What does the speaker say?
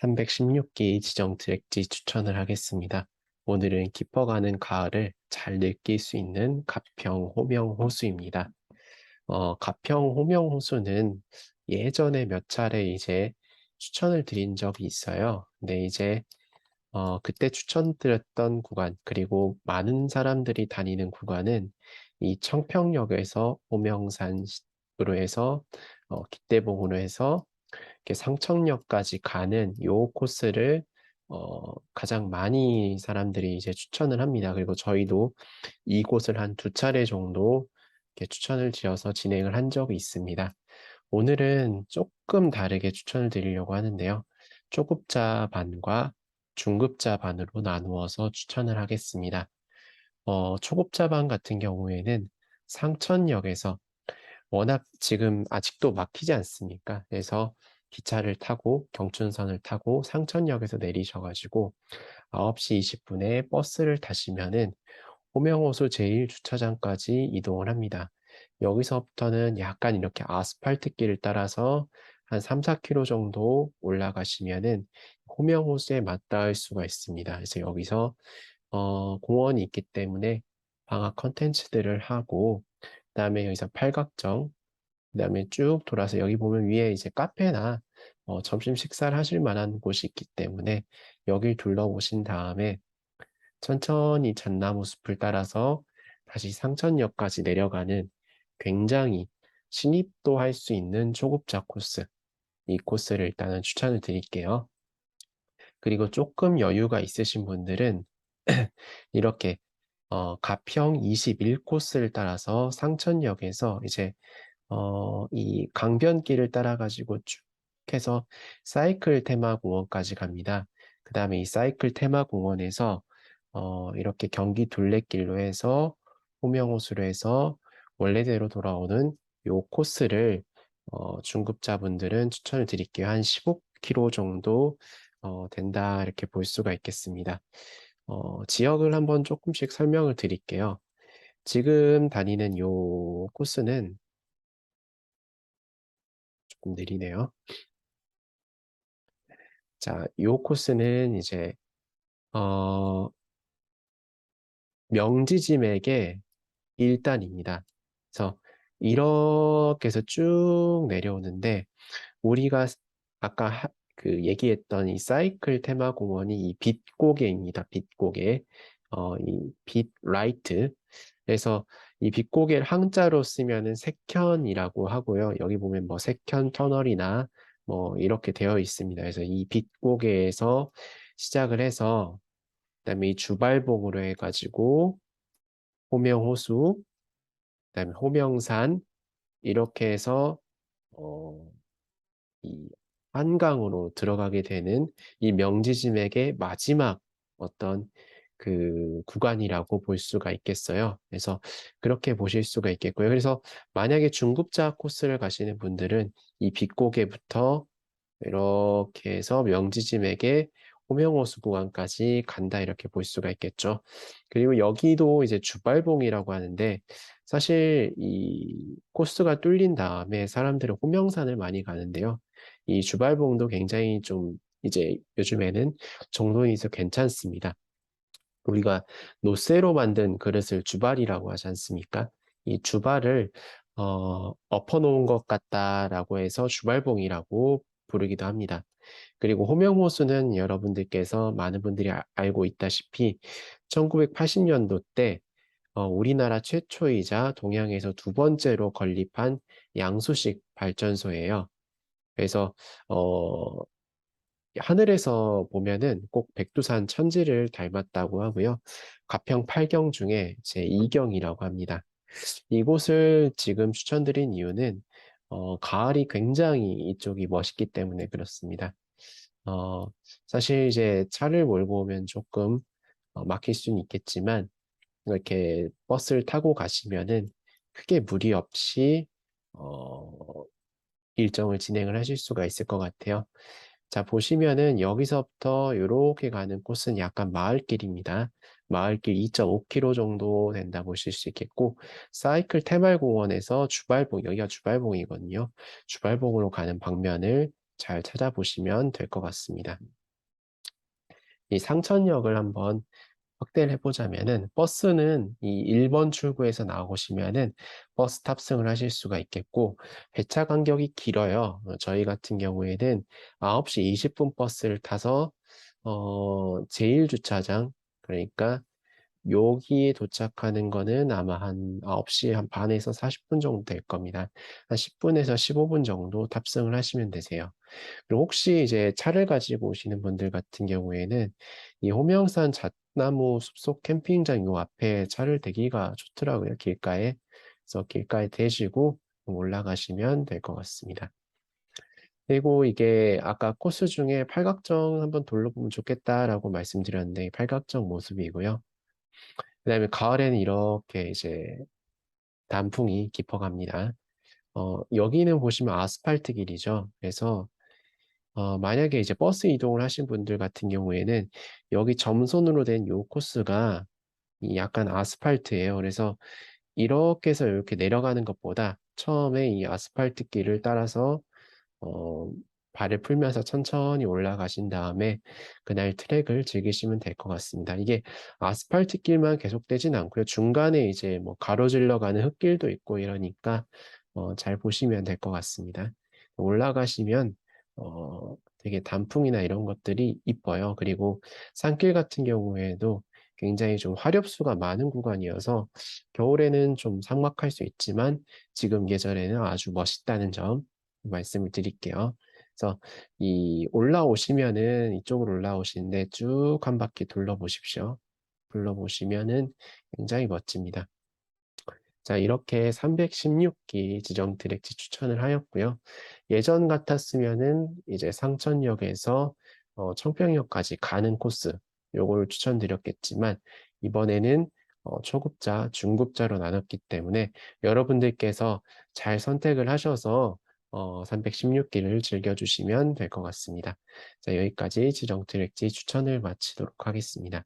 316기 지정 트랙지 추천을 하겠습니다. 오늘은 깊어가는 가을을 잘 느낄 수 있는 가평 호명 호수입니다. 어, 가평 호명 호수는 예전에 몇 차례 이제 추천을 드린 적이 있어요. 근데 이제 어, 그때 추천드렸던 구간, 그리고 많은 사람들이 다니는 구간은 이 청평역에서 호명산으로 해서 어, 기대봉으로 해서 이렇게 상청역까지 가는 요 코스를 어, 가장 많이 사람들이 이제 추천을 합니다. 그리고 저희도 이곳을 한 두 차례 정도 이렇게 추천을 지어서 진행을 한 적이 있습니다. 오늘은 조금 다르게 추천을 드리려고 하는데요. 초급자 반과 중급자 반으로 나누어서 추천을 하겠습니다. 어, 초급자 반 같은 경우에는 상천역에서 워낙 지금 아직도 막히지 않습니까? 그래서 기차를 타고 경춘선을 타고 상천역에서 내리셔가지고 9시 20분에 버스를 타시면은 호명호수 제1주차장까지 이동을 합니다. 여기서부터는 약간 이렇게 아스팔트 길을 따라서 한 3, 4km 정도 올라가시면은 호명호수에 맞닿을 수가 있습니다. 그래서 여기서 어, 공원이 있기 때문에 방학 컨텐츠들을 하고 그 다음에 여기서 팔각정 그 다음에 쭉 돌아서 여기 보면 위에 이제 카페나 어, 점심 식사를 하실 만한 곳이 있기 때문에 여길 둘러보신 다음에 천천히 잣나무 숲을 따라서 다시 상천역까지 내려가는 굉장히 신입도 할 수 있는 초급자 코스 이 코스를 일단은 추천을 드릴게요. 그리고 조금 여유가 있으신 분들은 이렇게 어, 가평 21코스를 따라서 상천역에서 이제 어, 이 강변길을 따라 가지고 쭉 해서 사이클 테마공원까지 갑니다. 그 다음에 이 사이클 테마공원에서 어, 이렇게 경기 둘레길로 해서 호명호수로 해서 원래대로 돌아오는 요 코스를 어, 중급자분들은 추천을 드릴게요. 한 15km 정도 어, 된다 이렇게 볼 수가 있겠습니다. 어, 지역을 한번 조금씩 설명을 드릴게요. 지금 다니는 요 코스는 조금 느리네요. 자, 요 코스는 이제 어, 명지짐에게 1단입니다. 그래서 이렇게 해서 쭉 내려오는데 우리가 아까 하, 그 얘기했던 이 사이클 테마 공원이 이 빛고개입니다. 빛고개. 어, 이 빛 라이트. 그래서 이 빛고개를 항자로 쓰면은 색현이라고 하고요. 여기 보면 뭐 색현 터널이나 뭐 이렇게 되어 있습니다. 그래서 이 빛고개에서 시작을 해서 그다음에 이 주발봉으로 해가지고 호명호수, 그다음에 호명산 이렇게 해서 어, 이 한강으로 들어가게 되는 이 명지짐액의 마지막 어떤 그 구간이라고 볼 수가 있겠어요. 그래서 그렇게 보실 수가 있겠고요. 그래서 만약에 중급자 코스를 가시는 분들은 이 빛고개부터 이렇게 해서 명지짐액의 호명호수 구간까지 간다 이렇게 볼 수가 있겠죠. 그리고 여기도 이제 주발봉이라고 하는데 사실 이 코스가 뚫린 다음에 사람들은 호명산을 많이 가는데요. 이 주발봉도 굉장히 좀 이제 요즘에는 정돈이 있어 괜찮습니다. 우리가 노쇠로 만든 그릇을 주발이라고 하지 않습니까? 이 주발을 어, 엎어놓은 것 같다라고 해서 주발봉이라고 부르기도 합니다. 그리고 호명호수는 여러분들께서 많은 분들이 아, 알고 있다시피 1980년도 때 어, 우리나라 최초이자 동양에서 두 번째로 건립한 양수식 발전소예요. 그래서 어, 하늘에서 보면은 꼭 백두산 천지를 닮았다고 하고요. 가평 8경 중에 제 2경이라고 합니다. 이곳을 지금 추천드린 이유는 어, 가을이 굉장히 이쪽이 멋있기 때문에 그렇습니다. 어, 사실 이제 차를 몰고 오면 조금 어, 막힐 수는 있겠지만 이렇게 버스를 타고 가시면은 크게 무리 없이 어, 일정을 진행을 하실 수가 있을 것 같아요. 자, 보시면은 여기서부터 이렇게 가는 곳은 약간 마을길입니다. 마을길 2.5km 정도 된다 보실 수 있겠고, 사이클 테말공원에서 주발봉, 여기가 주발봉이거든요. 주발봉으로 가는 방면을 잘 찾아보시면 될 것 같습니다. 이 상천역을 한번 확대를 해보자면은 버스는 이 1번 출구에서 나오시면은 버스 탑승을 하실 수가 있겠고 배차 간격이 길어요. 어, 저희 같은 경우에는 9시 20분 버스를 타서 어, 제1주차장 그러니까 여기에 도착하는 거는 아마 한 9시 한 반에서 40분 정도 될 겁니다. 한 10분에서 15분 정도 탑승을 하시면 되세요. 그리고 혹시 이제 차를 가지고 오시는 분들 같은 경우에는 이 호명산 잣나무 숲속 캠핑장 요 앞에 차를 대기가 좋더라고요. 길가에. 그래서 길가에 대시고 올라가시면 될 것 같습니다. 그리고 이게 아까 코스 중에 팔각정 한번 둘러보면 좋겠다라고 말씀드렸는데 팔각정 모습이고요. 그 다음에 가을에는 이렇게 이제 단풍이 깊어갑니다. 어, 여기는 보시면 아스팔트 길이죠. 그래서 어, 만약에 이제 버스 이동을 하신 분들 같은 경우에는 여기 점선으로 된 요 코스가 이 약간 아스팔트예요. 그래서 이렇게 해서 이렇게 내려가는 것보다 처음에 이 아스팔트 길을 따라서 어, 발을 풀면서 천천히 올라가신 다음에 그날 트랙을 즐기시면 될 것 같습니다. 이게 아스팔트 길만 계속되진 않고요. 중간에 이제 뭐 가로질러 가는 흙길도 있고 이러니까 어, 잘 보시면 될 것 같습니다. 올라가시면 어, 되게 단풍이나 이런 것들이 이뻐요. 그리고 산길 같은 경우에도 굉장히 좀 화렵수가 많은 구간이어서 겨울에는 좀 삭막할 수 있지만 지금 계절에는 아주 멋있다는 점 말씀을 드릴게요. 그래서 이 올라오시면은 이쪽으로 올라오시는데 쭉 한 바퀴 둘러보십시오. 둘러보시면은 굉장히 멋집니다. 자, 이렇게 316기 지정 트랙지 추천을 하였고요. 예전 같았으면은 이제 상천역에서 어, 청평역까지 가는 코스 요걸 추천드렸겠지만 이번에는 어, 초급자, 중급자로 나눴기 때문에 여러분들께서 잘 선택을 하셔서 어, 316기를 즐겨주시면 될 것 같습니다. 자, 여기까지 지정 트랙지 추천을 마치도록 하겠습니다.